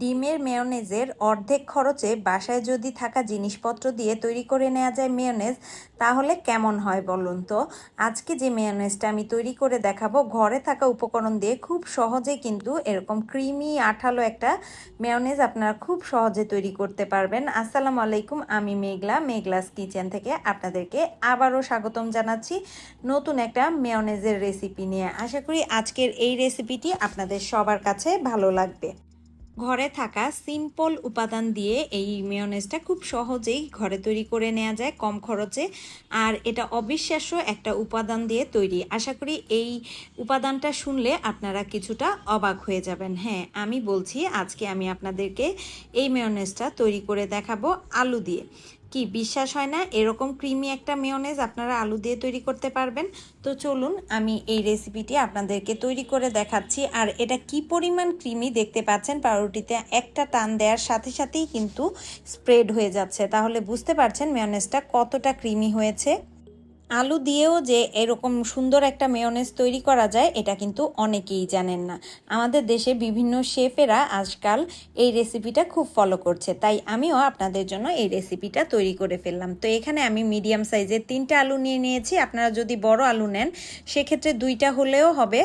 ডিমের মেয়নেজের অর্ধেক খরচে বাসায় যদি থাকা জিনিসপত্র দিয়ে তৈরি করে নেওয়া যায় মেয়নেজ, তাহলে কেমন হয় বলুন তো? আজকে যে মেয়নেজটা আমি তৈরি করে দেখাবো, ঘরে থাকা উপকরণ দিয়ে খুব সহজে কিন্তু এরকম ক্রিমি, আঠালো একটা মেয়নেজ আপনারা খুব সহজে তৈরি করতে পারবেন। আসসালামু আলাইকুম, আমি মেঘলা, মেঘলাস কিচেন থেকে আপনাদেরকে আবারও স্বাগতম জানাচ্ছি নতুন একটা মেয়নেজের রেসিপি নিয়ে। আশা করি আজকের এই রেসিপিটি আপনাদের সবার কাছে ভালো লাগবে। ঘরে থাকা সিম্পল উপাদান দিয়ে এই মেয়নেজটা খুব সহজেই ঘরে তৈরি করে নেওয়া যায় কম খরচে। আর এটা অবিশ্বাস্য একটা উপাদান দিয়ে তৈরি। আশা করি এই উপাদানটা শুনলে আপনারা কিছুটা অবাক হয়ে যাবেন। হ্যাঁ আমি বলছি, আজকে আমি আপনাদেরকে এই মেয়নেজটা তৈরি করে দেখাবো আলু দিয়ে। কি বিশ্বাস হয় না? এরকম ক্রিমি একটা মেয়নেজ আপনারা আলু দিয়ে তৈরি করতে পারবেন। তো চলুন আমি এই রেসিপিটি আপনাদেরকে তৈরি করে দেখাচ্ছি। আর এটা কি পরিমাণ ক্রিমি দেখতে পাচ্ছেন? পাউরুটিতে একটা টান দেওয়ার সাথে সাথেই কিন্তু স্প্রেড হয়ে যাচ্ছে। তাহলে বুঝতে পারছেন মেয়নেজটা কতটা ক্রিমি হয়েছে? আলু দিয়েও যে এরকম সুন্দর একটা মেয়নেজ তৈরি করা যায়, এটা কিন্তু অনেকেই জানেন না। আমাদের দেশে বিভিন্ন শেফেরা আজকাল এই রেসিপিটা খুব ফলো করছে। তাই আমিও আপনাদের জন্য এই রেসিপিটা তৈরি করে ফেললাম। তো এখানে আমি মিডিয়াম সাইজের তিনটা আলু নিয়ে নিয়েছি। আপনারা যদি বড় আলু নেন, সেক্ষেত্রে দুইটা হলেও হবে।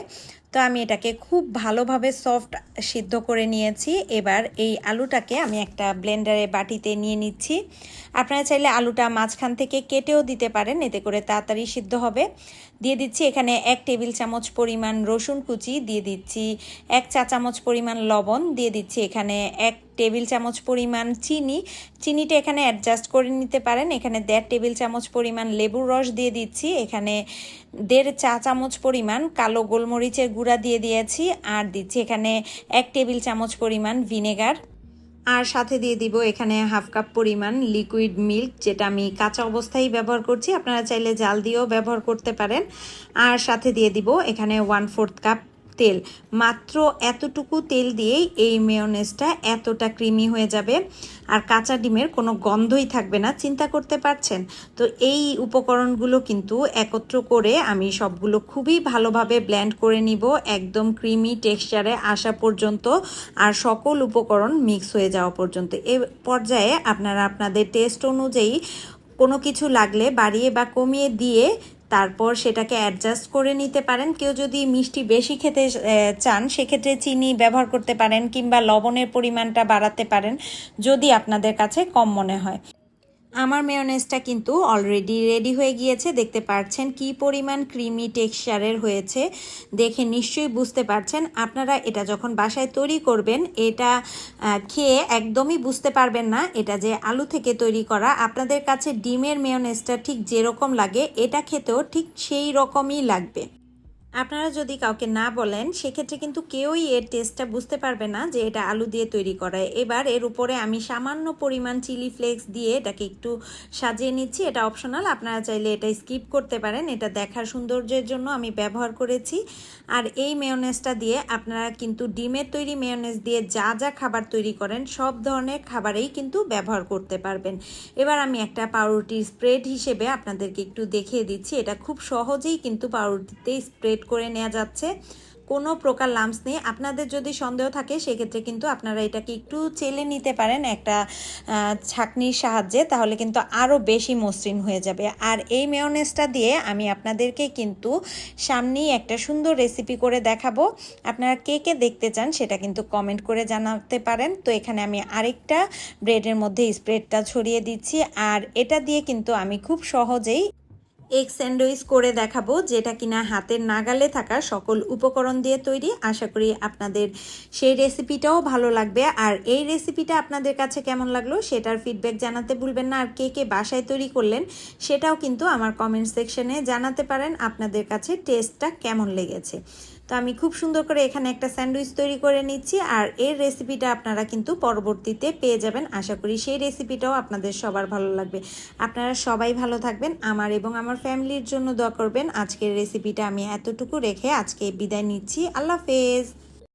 তো আমি এটাকে খুব ভালোভাবে সফট সিদ্ধ করে নিয়েছি। এবার এই আলুটাকে আমি একটা ব্লেন্ডারে বাটিতে নিয়ে নিচ্ছি। আপনারা চাইলে আলুটা মাঝখান থেকে কেটেও দিতে পারেন, এতে করে তাড়াতাড়ি সিদ্ধ হবে। দিয়ে দিচ্ছি এখানে এক টেবিল চামচ পরিমাণ রসুন কুচি, দিয়ে দিচ্ছি এক চা চামচ পরিমাণ লবণ, দিয়ে দিচ্ছি এখানে এক টেবিল চামচ পরিমাণ চিনি। চিনিটা এখানে অ্যাডজাস্ট করে নিতে পারেন। এখানে দেড় টেবিল চামচ পরিমাণ লেবুর রস দিয়ে দিচ্ছি। এখানে দেড় চা চামচ পরিমাণ কালো গোলমরিচের গুঁড়া দিয়ে দিয়েছি আর দিচ্ছি এখানে এক টেবিল চামচ পরিমাণ ভিনেগার। আর সাথে দিয়ে দিব এখানে হাফ কাপ পরিমাণ লিকুইড মিল্ক, যেটা আমি কাঁচা অবস্থায় ব্যবহার করছি। আপনারা চাইলে জাল দিয়েও ব্যবহার করতে পারেন। আর সাথে দিয়ে দিব এখানে ওয়ান ফোর্থ কাপ তেল। মাত্র এতটুকু তেল দিয়েই এই মেয়নেজটা এতটা ক্রিমি হয়ে যাবে। আর কাঁচা ডিমের কোনো গন্ধই থাকবে না, চিন্তা করতে পারছেন? তো এই উপকরণগুলো কিন্তু একত্র করে আমি সবগুলো খুবই ভালোভাবে ব্ল্যান্ড করে নিব, একদম ক্রিমি টেক্সচারে আসা পর্যন্ত। আর সকল উপকরণ মিক্স হয়ে যাওয়া পর্যন্ত। এ পর্যায়ে আপনারা আপনাদের টেস্ট অনুযায়ী কোনো কিছু লাগলে বাড়িয়ে বা কমিয়ে দিয়ে তারপর সেটাকে অ্যাডজাস্ট করে নিতে পারেন। কেউ যদি মিষ্টি বেশি খেতে চান, সেক্ষেত্রে চিনি ব্যবহার করতে পারেন কিংবা লবণের পরিমাণটা বাড়াতে পারেন, যদি আপনাদের কাছে কম মনে হয়। আমার মেয়নেজটা কিন্তু অলরেডি রেডি হয়ে গিয়েছে। দেখতে পাচ্ছেন কি পরিমাণ ক্রিমি টেক্সচারের হয়েছে। দেখে নিশ্চয়ই বুঝতে পারছেন। আপনারা এটা যখন বাসায় তৈরি করবেন, এটা খেয়ে একদমই বুঝতে পারবেন না এটা যে আলু থেকে তৈরি করা। আপনাদের কাছে ডিমের মেয়নেজটা ঠিক যেরকম লাগে, এটা খেতেও ঠিক সেই রকমই লাগবে। আপনারা যদি কাউকে না বলেন, সেক্ষেত্রে কিন্তু কেউই এর টেস্টটা বুঝতে পারবে না যে এটা আলু দিয়ে তৈরি করা। এবার এর উপরে আমি সামান্য পরিমাণ চিলি ফ্লেক্স দিয়ে এটাকে একটু সাজিয়ে নিচ্ছি। এটা অপশনাল আপনারা চাইলে এটা স্কিপ করতে পারেন। এটা দেখার সৌন্দর্যের জন্য আমি ব্যবহার করেছি। আর এই মেয়নেজটা দিয়ে আপনারা কিন্তু ডিমের তৈরি মেয়নেজ দিয়ে যা যা খাবার তৈরি করেন, সব ধরনের খাবারেই কিন্তু ব্যবহার করতে পারবেন। এবার আমি একটা পাউরুটির স্প্রেড হিসেবে আপনাদেরকে একটু দেখিয়ে দিচ্ছি। এটা খুব সহজেই কিন্তু পাউরুটিতে স্প্রেড করে নেওয়া যাচ্ছে। কোনো প্রকার লাম্পস নেই। আপনাদের যদি সন্দেহ থাকে, সেক্ষেত্রে কিন্তু আপনারা এটাকে একটু চেলে নিতে পারেন একটা ছাকনির সাহায্যে, তাহলে কিন্তু আরও বেশি মসৃণ হয়ে যাবে। আর এই মেয়নেসটা দিয়ে আমি আপনাদেরকে কিন্তু সামনেই একটা সুন্দর রেসিপি করে দেখাবো। আপনারা কে কে দেখতে চান, সেটা কিন্তু কমেন্ট করে জানাতে পারেন। তো এখানে আমি আরেকটা ব্রেডের মধ্যে স্প্রেডটা ছড়িয়ে দিচ্ছি। আর এটা দিয়ে কিন্তু আমি খুব সহজেই এগ স্যান্ডউইচ করে দেখাবো, যেটা কিনা হাতের নাগালে থাকা সকল উপকরণ দিয়ে তৈরি। আশা করি আপনাদের সেই রেসিপিটাও ভালো লাগবে। আর এই রেসিপিটা আপনাদের কাছে কেমন লাগল সেটার ফিডব্যাক জানাতে ভুলবেন না। আর কে কে বাসায় তৈরি করলেন সেটাও কিন্তু আমার কমেন্ট সেকশনে জানাতে পারেন আপনাদের কাছে টেস্টটা কেমন লেগেছে। তো আমি খুব সুন্দর করে এখানে একটা স্যান্ডউইচ তৈরি করে নিচ্ছি। আর এর রেসিপিটা আপনারা কিন্তু পরবর্তীতে পেয়ে যাবেন। আশা করি সেই রেসিপিটাও আপনাদের সবার ভালো লাগবে। আপনারা সবাই ভালো থাকবেন। আমার এবং আমার ফ্যামিলির জন্য দোয়া করবেন। আজকের রেসিপিটা আমি এতটুকু রেখে আজকে বিদায় নিচ্ছি। আল্লাহ হাফেজ।